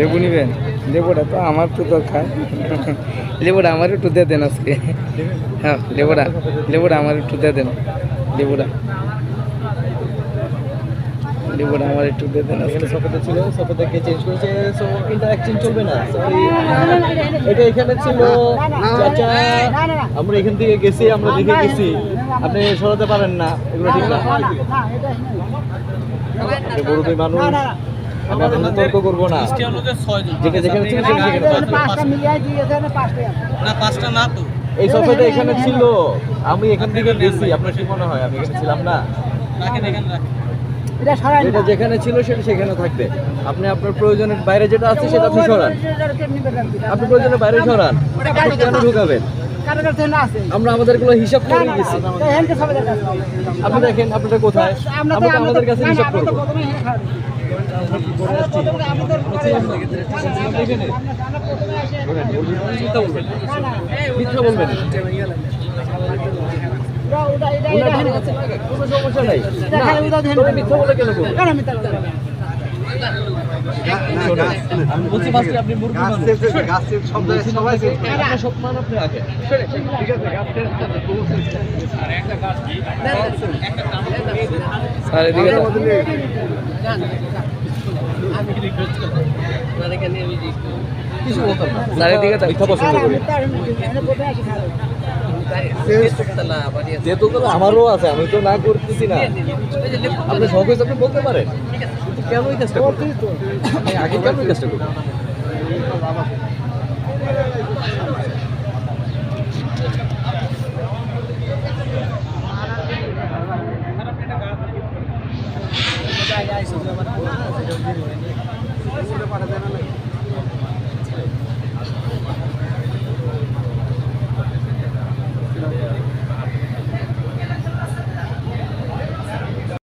লেবু নিবেন? লেবুটা তো আমার তো দরকার। লেবুটা আমার একটু দিয়ে দেন আজকে। হ্যাঁ লেবুটা লেবুটা আমার একটু দিয়ে দেন। লেবুটা। লেবুটা আমার একটু দিয়ে দেন আজকে। এখানে সফেদা ছিল সফেদাকে চেঞ্জ করেছে? সো এটা এক্সচেঞ্জ চলবে না। এটা এখানে ছিল চাচা। আমরা এখান থেকে গেছি আমরা দেখে গেছি। আপনি সরাতে পারেন না এগুলো ঠিক না। মানুষ। আমি আপনার তর্ক করব না। যেটা যেখানে ছিল সেটা সেখানে থাকবে। না পাঁচটা না তো। এই সফেদা এখানে ছিল। আমি এখান থেকে গেছি। আপনার কি মনে হয়? আমি এখানে ছিলাম না। রাখেন এখানে রাখেন। যেটা যেখানে ছিল সেটা সেখানে থাকবে। আপনি আপনার প্রয়োজনের বাইরে যেটা আছে সেটা আপনি সরান। আপনি প্রয়োজনের বাইরে সরান। কেন ঢুকাবেন? আমরা আমাদেরগুলো হিসাব করে গেছি আপনি দেখেন আপনারা কোথায় আমরা তো আমাদের কাছে হিসাব করব মিথ্যা বলবেন ওনার ভালো আছে না, কোনো সমস্যা নাই মিথ্যা বলে কেন স্যার এদিকে কিছু বলতাম না। স্যার এদিকে তো পছন্দ করি আমারও আছে, আমি তো না করতেছি না। আপনি শখ হয়েছে আপনি বলতে পারেন। কেন কাজটা আগে কেন এই কাজটা করবেন?